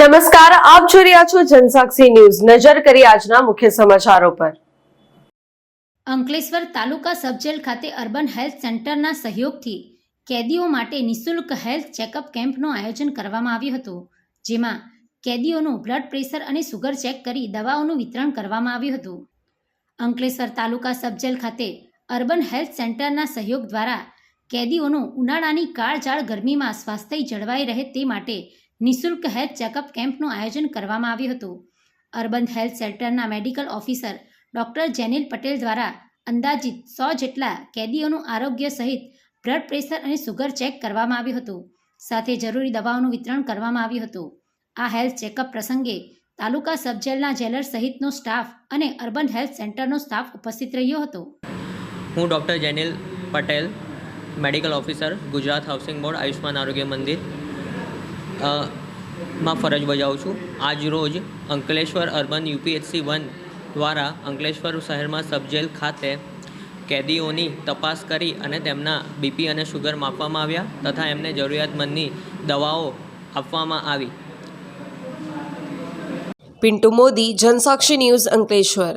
નમસ્કાર, આપ જોઈ રહ્યા છો જનસાક્ષી ન્યૂઝ. નજર કરી આજના મુખ્ય સમાચારો પર. અંકલેશ્વર તાલુકા સબજેલ ખાતે અર્બન હેલ્થ સેન્ટરના સહયોગથી કેદીઓ માટે નિઃશુલ્ક હેલ્થ ચેકઅપ કેમ્પનું આયોજન કરવામાં આવ્યું હતું, જેમાં કેદીઓનું બ્લડ પ્રેશર અને સુગર ચેક કરી દવાઓનું વિતરણ કરવામાં આવ્યું હતું. અંકલેશ્વર તાલુકા સબજેલ ખાતે અર્બન હેલ્થ સેન્ટરના સહયોગ દ્વારા કેદીઓનું ઉનાળાની કાળજાળ ગરમીમાં સ્વાસ્થ્ય જળવાઈ રહે તે માટે નિઃશુલ્ક હેલ્થ ચેકઅપ કેમ્પનું આયોજન કરવામાં આવ્યું હતું. અર્બન હેલ્થ સેન્ટરના medical officer doctor Jenil Patel દ્વારા અંદાજિત સો જેટલા કેદીઓનું આરોગ્ય સહિત બ્લડ પ્રેશર અને સુગર ચેક કરવામાં આવ્યું હતું. સાથે જરૂરી દવાઓનું વિતરણ કરવામાં આવ્યું હતું. આ હેલ્થ ચેકઅપ પ્રસંગે તાલુકા સબજેલના જેલર સહિતનો સ્ટાફ અને અર્બન હેલ્થ સેન્ટરનો સ્ટાફ ઉપસ્થિત રહ્યો હતો. હું doctor Jenil Patel, medical officer, Gujarat housing board Ayushman Arogya Mandir માં ફરજ બજાવું છું. આજ રોજ અંકલેશ્વર અર્બન યુપીએચસી વન દ્વારા અંકલેશ્વર શહેરમાં સબજેલ ખાતે કેદીઓની તપાસ કરી અને તેમના બીપી અને શુગર માપવામાં આવ્યા તથા એમને જરૂરિયાતમંદની દવાઓ આપવામાં આવી. પિન્ટુ મોદી, જનસાક્ષી ન્યૂઝ અંકલેશ્વર.